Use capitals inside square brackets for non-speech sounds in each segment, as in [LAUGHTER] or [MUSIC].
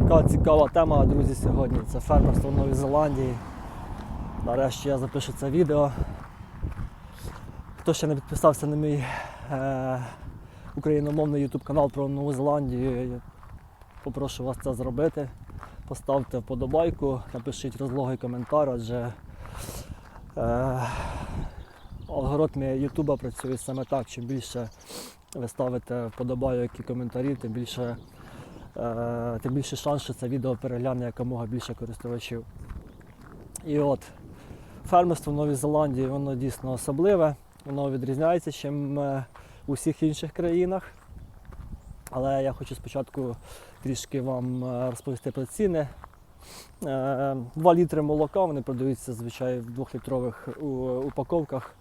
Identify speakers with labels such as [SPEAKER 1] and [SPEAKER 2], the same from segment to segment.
[SPEAKER 1] Така цікава тема, друзі, сьогодні. Це фермерство в Новій Зеландії. Нарешті я запишу це відео. Хто ще не підписався на мій е, україномовний YouTube канал про Нову Зеландію, я попрошу вас це зробити. Поставте вподобайку, напишіть розлогий коментар, адже е, алгоритми Ютуба працюють саме так. Чим більше ви ставите вподобайок і коментарі, тим більше, тим більше шанс, що це відео перегляне якомога більше користувачів. І от фермерство в Новій Зеландії воно дійсно особливе, воно відрізняється, чим е, у всіх інших країнах. Але я хочу спочатку трішки вам е, розповісти про ціни. 2 літри молока, вони продаються зазвичай в 2-літрових упаковках.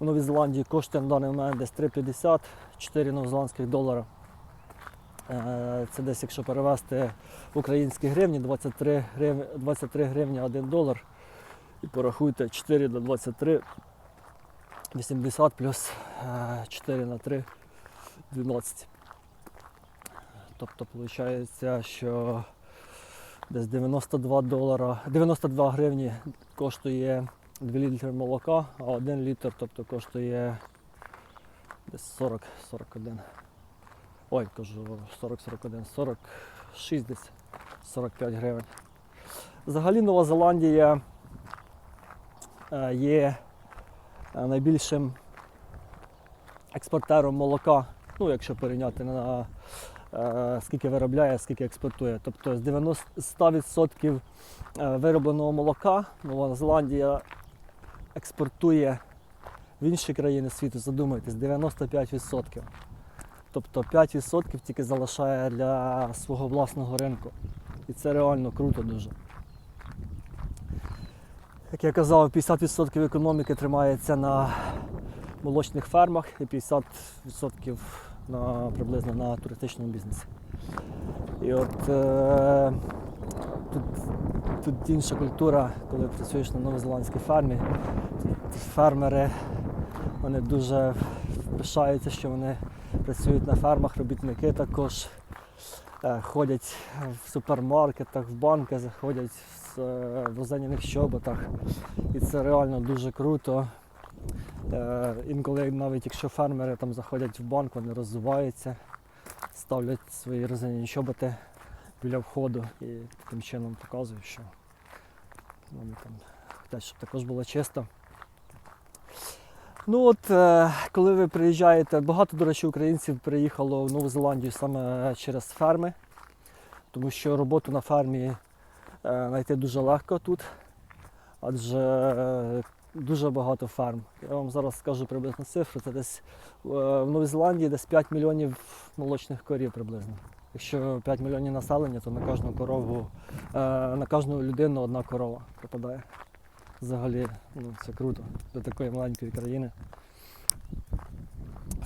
[SPEAKER 1] В Новій Зеландії коштує на даний момент десь 3,50, 4 новозеландських долара. Е, Це десь, якщо перевести українські гривні, 23 гривні, 23 гривні 1 долар. І порахуйте 4 до 23, 80 плюс е, 4 на 3, 12. Тобто виходить, що десь 92 долара, 92 гривні коштує 2 літри молока, а 1 літр тобто, коштує десь 40, 41. Ой, кажу 40, 41, 46 десь 45 гривень. Взагалі Нова Зеландія е, є е, найбільшим експортером молока, ну якщо порівняти на е, скільки виробляє, скільки експортує. Тобто з 90 100% е, виробленого молока Нова Зеландія експортує в інші країни світу, задумайтесь, 95%. Тобто 5% тільки залишає для свого власного ринку. І це реально круто дуже. Як я казав, 50% економіки тримається на молочних фермах і 50% на, приблизно на туристичному бізнесі. І от е, тут, тут інша культура, коли працюєш на новозеландській фермі. Фермери вони дуже пишаються, що вони працюють на фермах, робітники також е, ходять в супермаркетах, в банки, заходять в, е, в розеняних щоботах. І це реально дуже круто. Е, Інколи навіть якщо фермери там заходять в банк, вони роззуваються, ставлять свої розені чоботи біля входу і таким чином показують, що вони там хочуть, щоб також було чисто. Ну от, е, коли ви приїжджаєте, багато, до речі, українців приїхало в Нову Зеландію саме через ферми, тому що роботу на фермі е, знайти дуже легко тут, адже е, дуже багато ферм. Я вам зараз скажу приблизно цифру. Це десь в Новій Зеландії десь 5 мільйонів молочних корів приблизно. Якщо 5 мільйонів населення, то на кожну корову, на кожну людину одна корова попадає. Взагалі, ну, це круто для такої маленької країни.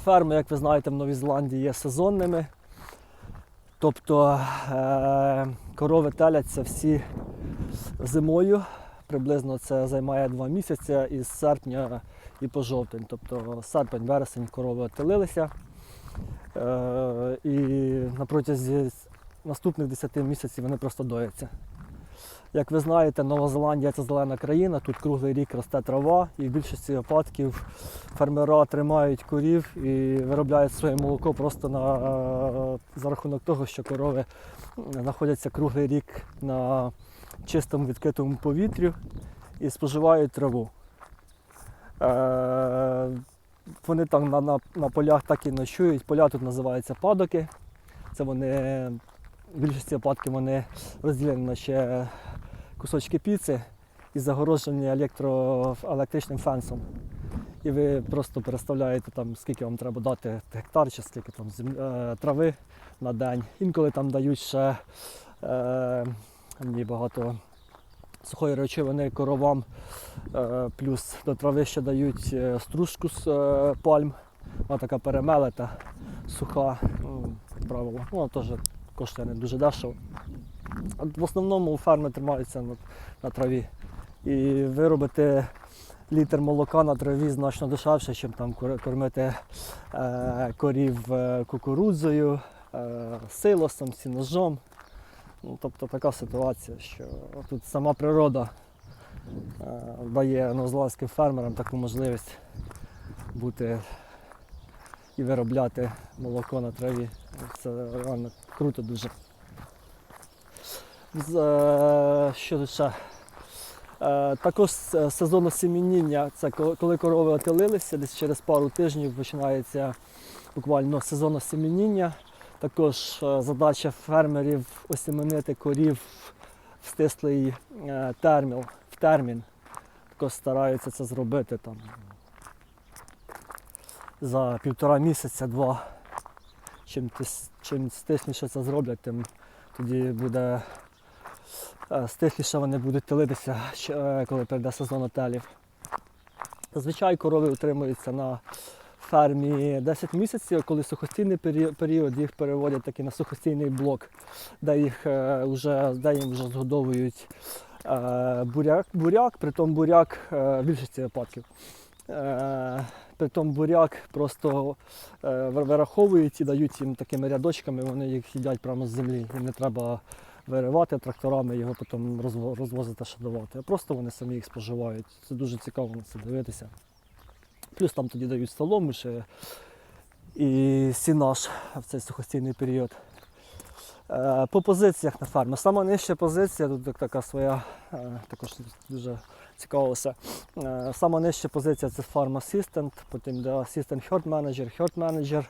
[SPEAKER 1] Ферми, як ви знаєте, в Новій Зеландії є сезонними. Тобто е- корови теляться всі зимою. Приблизно це займає два місяці із серпня і по жовтень. Тобто серпень, вересень корови отелилися. Е- і на протязі наступних 10 місяців вони просто дояться. Як ви знаєте, Нова Зеландія це зелена країна, тут круглий рік росте трава, і в більшості випадків фермера тримають корів і виробляють своє молоко просто на, за рахунок того, що корови знаходяться круглий рік на чистому відкритому повітрі і споживають траву. Е, вони там на, на, на полях так і ночують. Поля тут називаються падоки. Це вони в більшості випадків вони розділені ще кусочки піци і загорожені електро, електричним фенсом. І ви просто переставляєте там, скільки вам треба дати гектар чи скільки там зем... е, трави на день. Інколи там дають ще е, мені багато сухої речовини коровам, е, плюс до трави ще дають е, стружку з е, пальм. Вона така перемелета, суха, ну, як правило. Вона теж коштує не дуже дешево. В основному ферми тримаються на, на траві. І виробити літр молока на траві значно дешевше, ніж там кормити е, корів е, кукурудзою, е, силосом, сіножом. Ну, тобто така ситуація, що тут сама природа е, дає новозеландським фермерам таку можливість бути і виробляти молоко на траві. Це реально круто дуже. Е, що тут? Е, Також с- сезон осіміння, це коли корови отелилися, десь через пару тижнів починається буквально сезон осіміння. Також е, задача фермерів осіменити корів в стислий е, термін, в термін. Також стараються це зробити там за півтора місяця, два. Чим, чим стисніше це зроблять, тим тоді буде е, стихліше вони будуть телитися, е, коли прийде сезон отелів. Зазвичай корови утримуються на фермі 10 місяців, коли сухостійний період, їх переводять таки на сухостійний блок, де їх е, вже, де їм вже згодовують е, буряк, буряк, притом буряк е, в більшості випадків. Е, притом буряк просто е, вираховують і дають їм такими рядочками, вони їх їдять прямо з землі. Їм не треба виривати тракторами, його потім розво- розвозити, шадувати. А просто вони самі їх споживають. Це дуже цікаво на це дивитися. Плюс там тоді дають солому ще і сінаж в цей сухостійний період. Е, По позиціях на фермі. Сама нижча позиція, тут така своя, е, також дуже цікаво все. Е, Сама нижча позиція це Farm Assistant, потім йде Assistant Herd Manager, Herd Manager,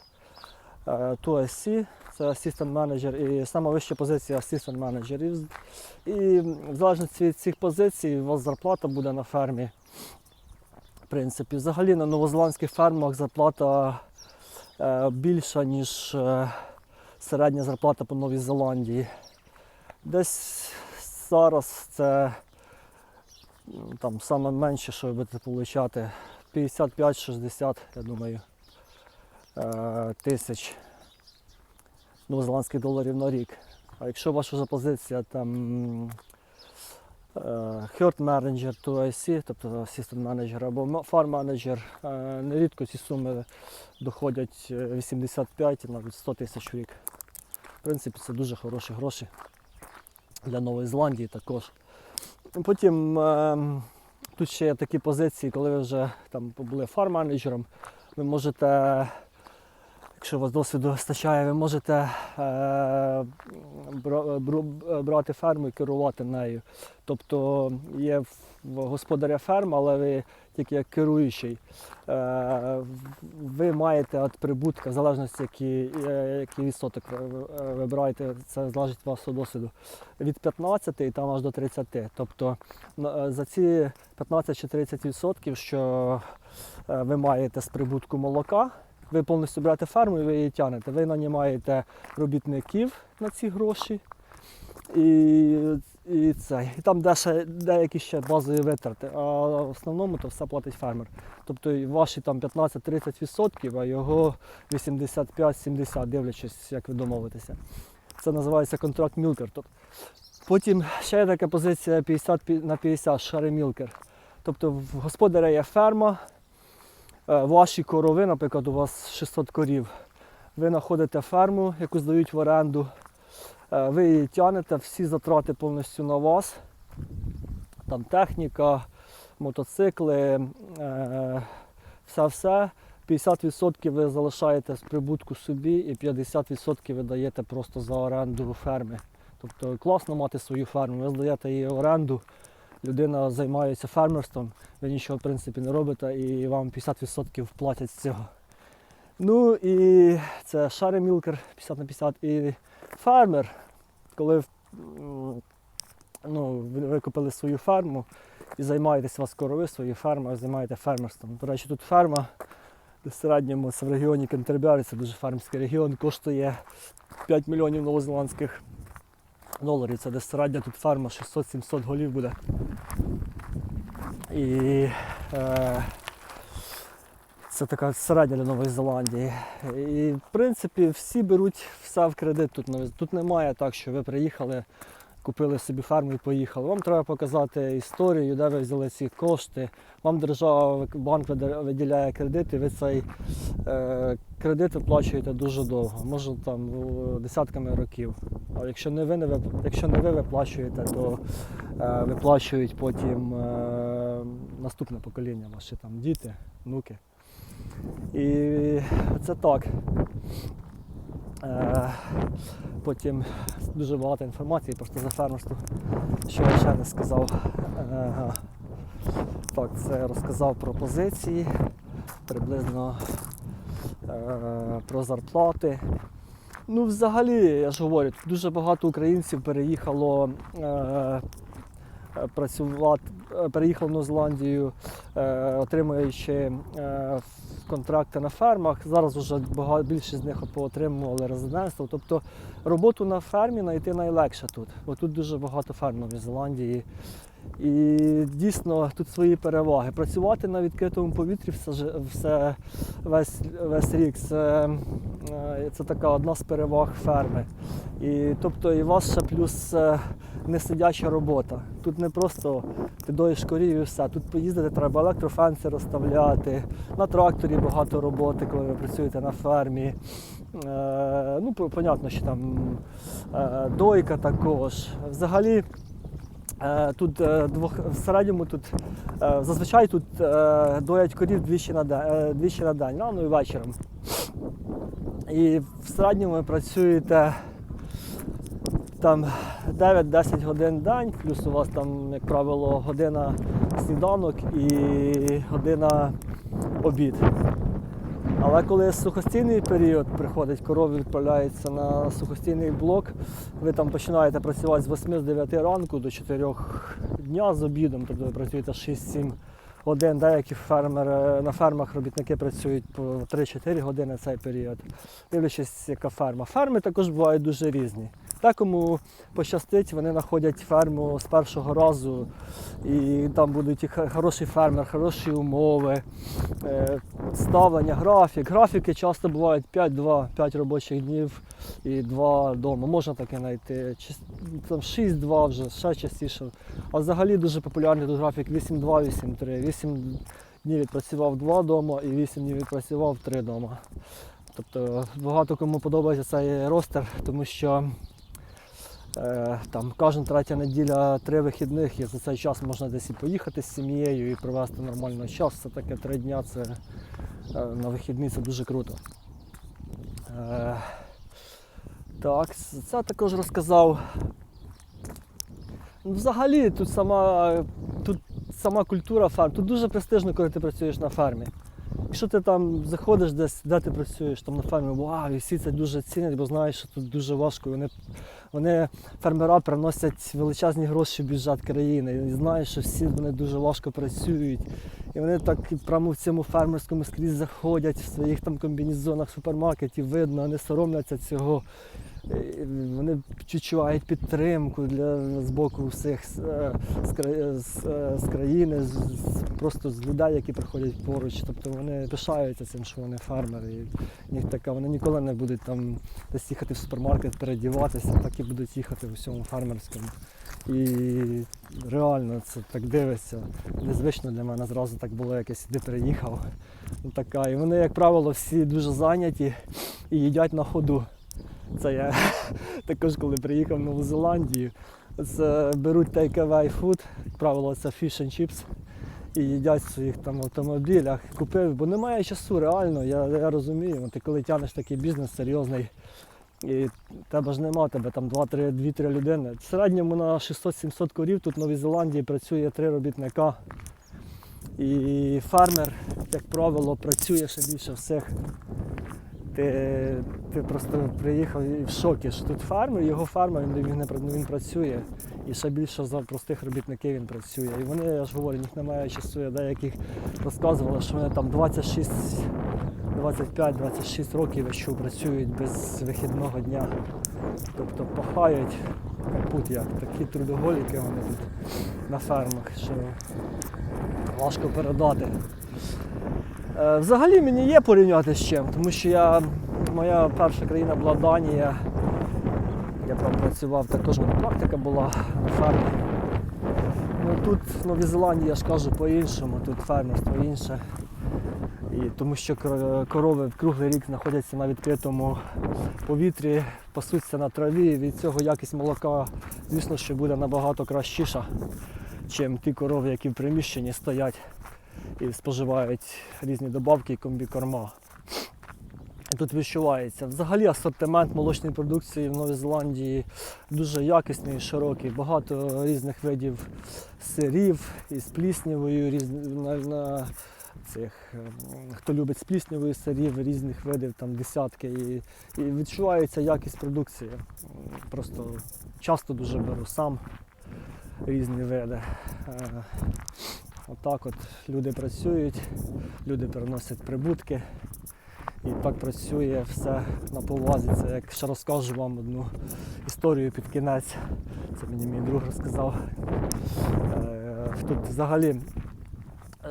[SPEAKER 1] е, 2SC, це Assistant Manager і сама вища позиція Assistant Manager. І, в- залежності від цих позицій у вас зарплата буде на фермі. В принципі, взагалі на новозеландських фермах зарплата е, більша, ніж е, середня зарплата по Новій Зеландії. Десь зараз це там саме що ви будете отримати, 55-60, я думаю, тисяч новозеландських доларів на рік. А якщо ваша вже позиція там е, Herd Manager 2IC, тобто Assistant Manager або Manager, е, нерідко ці суми доходять е, 85 і навіть 100 тисяч в рік. В принципі, це дуже хороші гроші для Нової Зеландії також. Потім ем, тут ще є такі позиції, коли ви вже там були фарм-менеджером, ви можете, якщо у вас досвіду вистачає, ви можете е, брати ферму і керувати нею. Тобто є господаря ферма, але ви тільки як керуючий. Е, ви маєте від прибутка, в залежності, який, е, який відсоток ви ви вибираєте, це залежить від вашого досвіду, від 15 і там аж до 30. Тобто е, за ці 15 чи 30 відсотків, що е, ви маєте з прибутку молока, ви повністю берете ферму і ви її тягнете. Ви нанімаєте робітників на ці гроші. І, і, це. і там деякі ще базові витрати, а в основному то все платить фермер. Тобто ваші там 15-30%, а його 85-70, дивлячись, як ви домовитеся. Це називається контракт мілкер. Потім ще є така позиція 50 на 50 шари мілкер. Тобто в господаря є ферма, ваші корови, наприклад, у вас 600 корів. Ви знаходите ферму, яку здають в оренду. Е, Ви її тягнете, всі затрати повністю на вас. Там техніка, мотоцикли, е, все-все. 50% ви залишаєте з прибутку собі і 50% ви даєте просто за оренду ферми. Тобто класно мати свою ферму, ви здаєте її оренду, людина займається фермерством, ви нічого в принципі не робите і вам 50% платять з цього. Ну і це шари мілкер 50 на 50 і фермер, коли ну, ви купили свою ферму і займаєтесь вас корови, свої ферми, ви займаєте фермерством. До речі, тут ферма в середньому це в регіоні Кентербері, це дуже фермерський регіон, коштує 5 мільйонів новозеландських доларів. Це десь середня тут ферма 600-700 голів буде. І е, це така середня для Нової Зеландії. І в принципі всі беруть все в кредит тут. Тут немає так, що ви приїхали, купили собі ферму і поїхали. Вам треба показати історію, де ви взяли ці кошти. Вам держава, банк виділяє кредит, і ви цей е, кредит виплачуєте дуже довго, може там десятками років. А якщо не ви, не вип- якщо не ви виплачуєте, то е, виплачують потім е, наступне покоління, ваші там діти, внуки. І це так. Е, потім дуже багато інформації просто за фермерство, що я ще не сказав. Е, так, це розказав про позиції, приблизно е, про зарплати. Ну, взагалі, я ж говорю, дуже багато українців переїхало працювати, переїхало в е, отримуючи контракти на фермах. Зараз вже багато більшість з них поотримували резидентство. Тобто роботу на фермі знайти найлегше тут, бо тут дуже багато ферм в Зеландії. І дійсно тут свої переваги. Працювати на відкритому повітрі все, все весь, весь рік це, е, це така одна з переваг ферми. І, тобто і вас ще плюс е, несидяча робота. Тут не просто ти доїш корів і все. Тут поїздити треба електрофенси розставляти, на тракторі багато роботи, коли ви працюєте на фермі. Е, ну, понятно, що там дойка також. Взагалі. Е, Тут е, двох, в середньому тут е, зазвичай тут доять корів двічі на день, двічі на день, рано і вечором. І в середньому ви працюєте там 9-10 годин день, плюс у вас там, як правило, година сніданок і година обід. Але коли сухостійний період приходить, корови відправляються на сухостійний блок, ви там починаєте працювати з 8-9 ранку до 4 дня з обідом, тобто ви працюєте 6-7 годин. Деякі фермери, на фермах робітники працюють по 3-4 години цей період, дивлячись, яка ферма. Ферми також бувають дуже різні. Декому пощастить, вони знаходять ферму з першого разу, і там будуть і хороший фермер, хороші умови, е, ставлення, графік. Графіки часто бувають 5-2, 5 робочих днів і 2 вдома. Можна таке знайти. Там 6-2 вже, ще частіше. А взагалі дуже популярний тут графік 8-2, 8-3. 8 днів відпрацював 2 вдома і 8 днів відпрацював 3 вдома. Тобто багато кому подобається цей ростер, тому що там кожна третя неділя три вихідних, і за цей час можна десь і поїхати з сім'єю і провести нормально час. Це таке три дня, це е, на вихідні це дуже круто. Е, так, це також розказав. Ну, Взагалі тут сама, тут сама культура ферм. Тут дуже престижно, коли ти працюєш на фермі. Якщо ти там заходиш десь, де ти працюєш, там на фермі, вау, і всі це дуже цінять, бо знаєш, що тут дуже важко. Вони, вони фермера приносять величезні гроші в бюджет країни. І знаю, що всі вони дуже важко працюють. І вони так прямо в цьому фермерському скрізь заходять в своїх там комбінезонах супермаркетів, видно, вони соромляться цього. Е, Вони відчувають підтримку для з боку всіх з, е, з, з, е, з країни, з, з- просто з людей, які приходять поруч. Тобто вони пишаються цим, що вони фермери. І така, вони ніколи не будуть там десь їхати в супермаркет, передіватися, так і будуть їхати в усьому фермерському. І реально це так дивиться. Незвично для мене зразу так було якось, де переїхав. Ну, така. І вони, як правило, всі дуже зайняті і їдять на ходу. Це я [LAUGHS] також, коли приїхав в Нову Зеландію, це беруть take-away food, як правило, це fish and chips, і їдять в своїх там автомобілях. Купив, бо немає часу, реально, я, я розумію. Ти коли тягнеш такий бізнес серйозний, і тебе ж нема, тебе там 2-3 людини. В середньому на 600-700 корів тут в Новій Зеландії працює три робітника. І фермер, як правило, працює ще більше всіх. Ти, ти просто приїхав і в шокі, що тут фермер, його фермер, він, він, він працює. І ще більше за простих робітників він працює. І вони, я ж говорю, них немає часу. Я деяких розказували, що вони там 26, 25-26 років якщо працюють без вихідного дня. Тобто пахають капут як такі трудоголіки вони тут на фермах, що важко передати. Е, Взагалі мені є порівняти з чим, тому що я, моя перша країна була Данія. Я там працював, також в мене практика була на фермі. Ну, тут в Новій Зеландії я ж кажу по-іншому, тут фермерство інше. І тому що кор- корови круглий рік знаходяться на відкритому повітрі, пасуться на траві. і Від цього якість молока, звісно, що буде набагато кращіша, ніж ті корови, які в приміщенні стоять і споживають різні добавки і комбікорма. Тут відчувається. Взагалі асортимент молочної продукції в Новій Зеландії дуже якісний, широкий. Багато різних видів сирів із пліснявою, різ... на, на цих, ем, хто любить з сирів, різних видів, там десятки. І, і відчувається якість продукції. Просто часто дуже беру сам різні види. Отак от люди працюють, люди приносять прибутки. І так працює все на повазі. Це як ще розкажу вам одну історію під кінець. Це мені мій друг розказав. Е, Тут взагалі,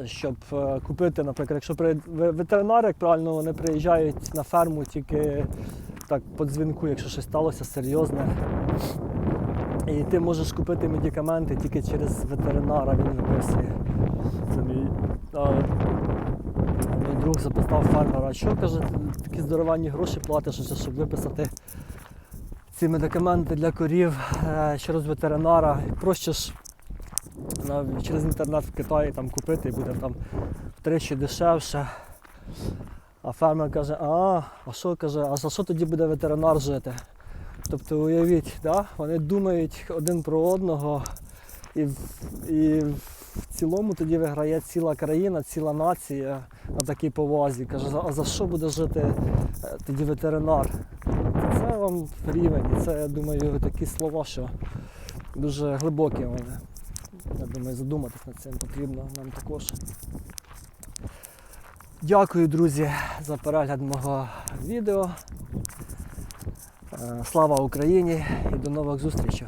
[SPEAKER 1] щоб е, купити, наприклад, якщо ветеринари, як правильно, вони приїжджають на ферму тільки так по дзвінку, якщо щось сталося серйозне. І ти можеш купити медикаменти тільки через ветеринара, він виписує. Це мій, а, мій друг запитав фермера, «А що каже, такі здоровані гроші платиш, щоб виписати ці медикаменти для корів е, через ветеринара. Проще ж через інтернет в Китаї там купити і буде там втричі дешевше. А фермер каже, а, а що каже, а за що тоді буде ветеринар жити? Тобто уявіть, да? вони думають один про одного, і, і в цілому тоді виграє ціла країна, ціла нація на такій повазі. Каже, а за що буде жити е, тоді ветеринар? Це вам рівень. І це, я думаю, такі слова, що дуже глибокі вони. Я думаю, задуматись над цим потрібно нам також. Дякую, друзі, за перегляд мого відео. Е, Слава Україні і до нових зустрічей!